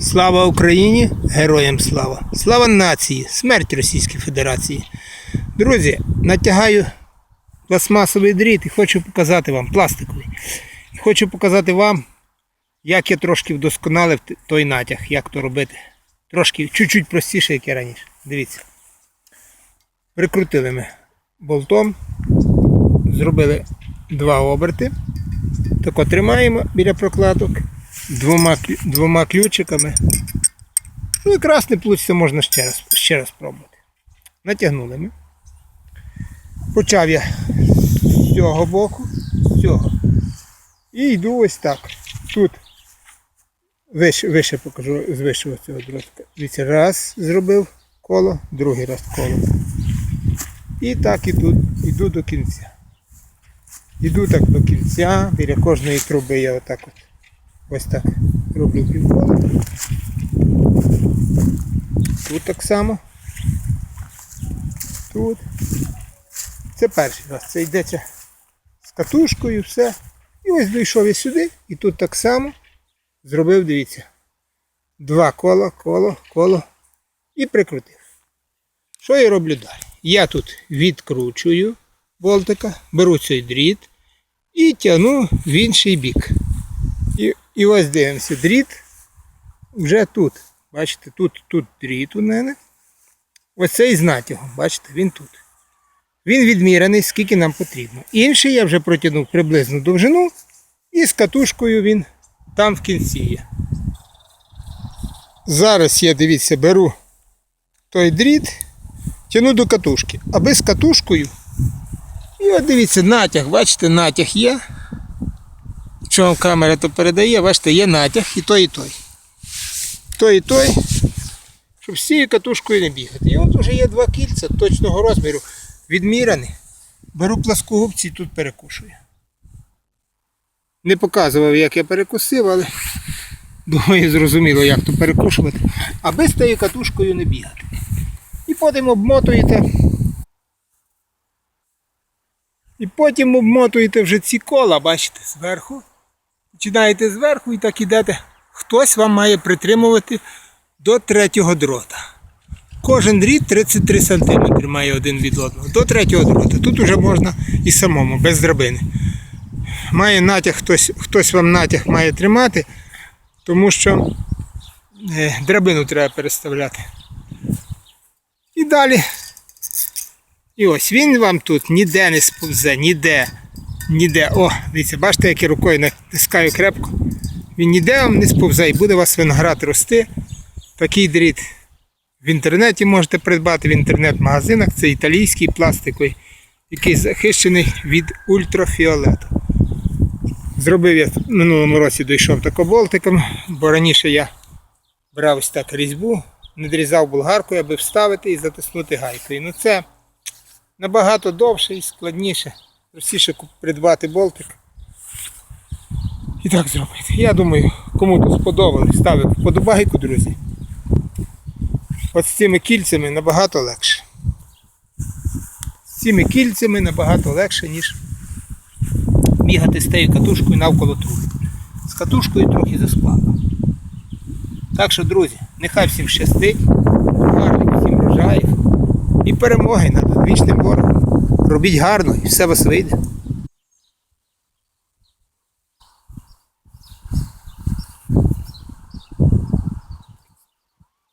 Слава Україні! Героям слава! Слава нації! Смерть Російській Федерації! Друзі, натягаю пластмасовий дріт і хочу показати вам пластиковий. І хочу показати вам, як я трошки вдосконалив той натяг, як то робити. Трошки чуть-чуть простіше, як і раніше. Дивіться. Прикрутили ми болтом, зробили два оберти. Тако тримаємо біля прокладок двома, двома ключиками. Ну і красне плуця можна ще раз, ще раз спробувати. Натягнули ми. Почав я з цього боку, з цього. І йду ось так. Тут вище, вище покажу з вищого цього дротика. Дивіться, раз зробив коло, другий раз коло. І так і тут іду до кінця. Іду так до кінця, біля кожної труби я отак от. Ось так роблю півкола. Тут так само. Тут. Це перший раз. Це йдеться з катушкою, все. І ось дійшов я сюди, і тут так само зробив, дивіться. Два кола, коло, коло і прикрутив. Що я роблю далі? Я тут відкручую болтика, беру цей дріт і тягну в інший бік. І, ось дивимося, дріт вже тут. Бачите, тут, тут дріт у мене. Ось цей з натягом, бачите, він тут. Він відмірений, скільки нам потрібно. Інший я вже протягнув приблизну довжину, і з катушкою він там в кінці є. Зараз я, дивіться, беру той дріт, тяну до катушки. Аби з катушкою. І от дивіться, натяг, бачите, натяг є. Що вам камера то передає, бачите, є натяг і той, і той. Той і той, щоб з цією катушкою не бігати. І от вже є два кільця точного розміру, відмірані. Беру пласкогубці і тут перекушую. Не показував, як я перекусив, але думаю, зрозуміло, як то перекушувати. Аби з тією катушкою не бігати. І потім обмотуєте. І потім обмотуєте вже ці кола, бачите, зверху. Починаєте зверху і так ідете. Хтось вам має притримувати до третього дрота. Кожен дріт 33 см має один від одного. До третього дрота. Тут вже можна і самому, без драбини. Має натяг, хтось, хтось вам натяг має тримати, тому що е, драбину треба переставляти. І далі. І ось він вам тут ніде не сповзе, ніде. Ніде. О, дивіться, бачите, як я рукою натискаю крепко. Він ніде вам не сповзе і буде у вас виноград рости. Такий дріт в інтернеті можете придбати в інтернет-магазинах. Це італійський пластиковий, який захищений від ультрафіолету. Зробив я в минулому році дійшов тако болтиком, бо раніше я брав ось так різьбу, надрізав болгаркою, аби вставити і затиснути гайкою. Ну це набагато довше і складніше. Простіше придбати болтик. І так зробити. Я думаю, кому то сподобалось, ставив вподобайку, друзі. От з цими кільцями набагато легше. З цими кільцями набагато легше, ніж бігати з тією катушкою навколо труби. З катушкою трохи заскладно. Так що, друзі, нехай всім щастить, гарних всім врожаїв і перемоги над вічним ворогом. Робіть гарно і все у вас вийде.